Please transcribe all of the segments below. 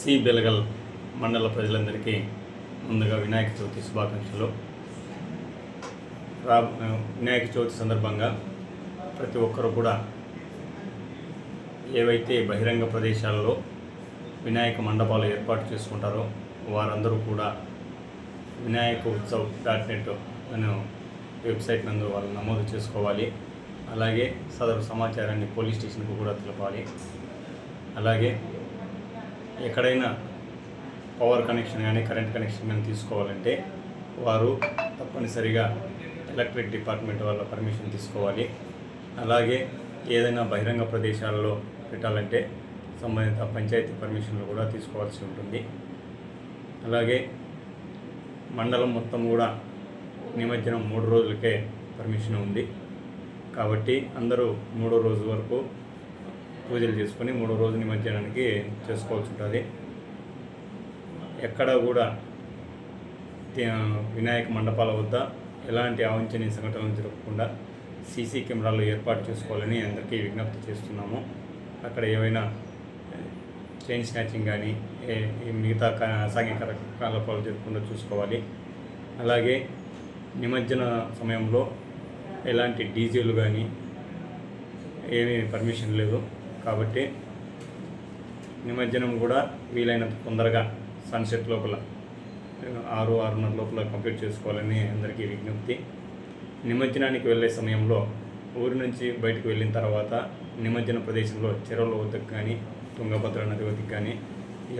C Belagal మండల ప్రజలందరికీ ముందుగా వినాయక చవితి శుభాకాంక్షలు. రా వినాయక చవితి సందర్భంగా ప్రతి ఒక్కరు కూడా ఏవైతే బహిరంగ ప్రదేశాలలో వినాయక మండపాలు ఏర్పాటు చేసుకుంటారో వారందరూ కూడా వినాయక ఉత్సవ్ డాట్ నెట్ అనే వెబ్సైట్ నందు వాళ్ళు నమోదు చేసుకోవాలి. అలాగే సదరు సమాచారాన్ని పోలీస్ స్టేషన్కు కూడా తెలపాలి. అలాగే ఎక్కడైనా పవర్ కనెక్షన్ కానీ కరెంట్ కనెక్షన్ కానీ తీసుకోవాలంటే వారు తప్పనిసరిగా ఎలక్ట్రిక్ డిపార్ట్మెంట్ వాళ్ళ పర్మిషన్ తీసుకోవాలి. అలాగే ఏదైనా బహిరంగ ప్రదేశాలలో పెట్టాలంటే సంబంధిత పంచాయతీ పర్మిషన్లు కూడా తీసుకోవాల్సి ఉంటుంది. అలాగే మండలం మొత్తం కూడా నిమజ్జనం మూడు రోజులకే పర్మిషన్ ఉంది. కాబట్టి అందరూ మూడో రోజు వరకు పూజలు చేసుకొని మూడో రోజు నిమజ్జనానికి చేసుకోవాల్సి ఉంటుంది ఎక్కడ కూడా వినాయక మండపాల వద్ద ఎలాంటి అవాంఛనీయ సంఘటనలు జరగకుండా సీసీ కెమెరాలు ఏర్పాటు చేసుకోవాలని అందరికీ విజ్ఞప్తి చేస్తున్నాము. అక్కడ ఏవైనా చైన్ స్నాచింగ్ కానీ ఏ- మిగతా కా- అసాంఘిక కార్యకలాపాలు జరగకుండా చూసుకోవాలి. అలాగే నిమజ్జన సమయంలో ఎలాంటి డీజేలు కానీ ఏమీ పర్మిషన్ లేదు. కాబట్టి నిమజ్జనం కూడా వీలైనంత తొందరగా సన్సెట్ లోపల ఆరు ఆరున్నర లోపల కంప్లీట్ చేసుకోవాలని అందరికీ విజ్ఞప్తి. నిమజ్జనానికి వెళ్ళే సమయంలో ఊరి నుంచి బయటకు వెళ్ళిన తర్వాత నిమజ్జన ప్రదేశంలో చెరువుల వద్దకు కానీ తుంగభద్ర నది వద్దకు కానీ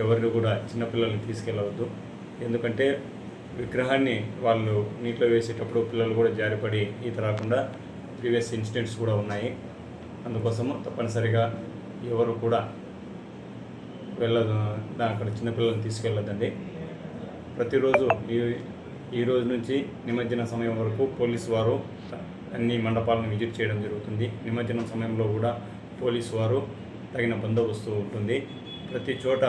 ఎవరిని కూడా చిన్నపిల్లల్ని తీసుకెళ్ళవద్దు ఎందుకంటే విగ్రహాన్ని వాళ్ళు నీటిలో వేసేటప్పుడు పిల్లలు కూడా జారిపడి ఈత రాకుండా ప్రీవియస్ ఇన్సిడెంట్స్ కూడా ఉన్నాయి. అందుకోసము తప్పనిసరిగా ఎవరు కూడా వెళ్ళదు అక్కడ చిన్నపిల్లల్ని తీసుకెళ్ళదండి ప్రతిరోజు ఈ ఈ రోజు నుంచి నిమజ్జన సమయం వరకు పోలీసు వారు అన్ని మండపాలను విజిట్ చేయడం జరుగుతుంది. నిమజ్జనం సమయంలో కూడా పోలీసు వారు తగిన బందోబస్తు ఉంటుంది. ప్రతి చోట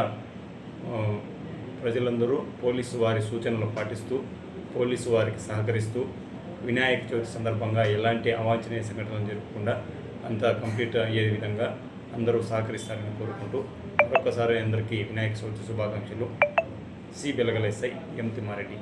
ప్రజలందరూ పోలీసు వారి సూచనలు పాటిస్తూ పోలీసు వారికి సహకరిస్తూ వినాయక చవితి సందర్భంగా ఎలాంటి అవాంఛనీయ సంఘటనలు జరగకుండా అంతా కంప్లీట్ అయ్యే విధంగా అందరూ సహకరిస్తారని కోరుకుంటూ మరొకసారి అందరికీ వినాయక చవితి శుభాకాంక్షలు. C Belagala SI M Thimmareddy.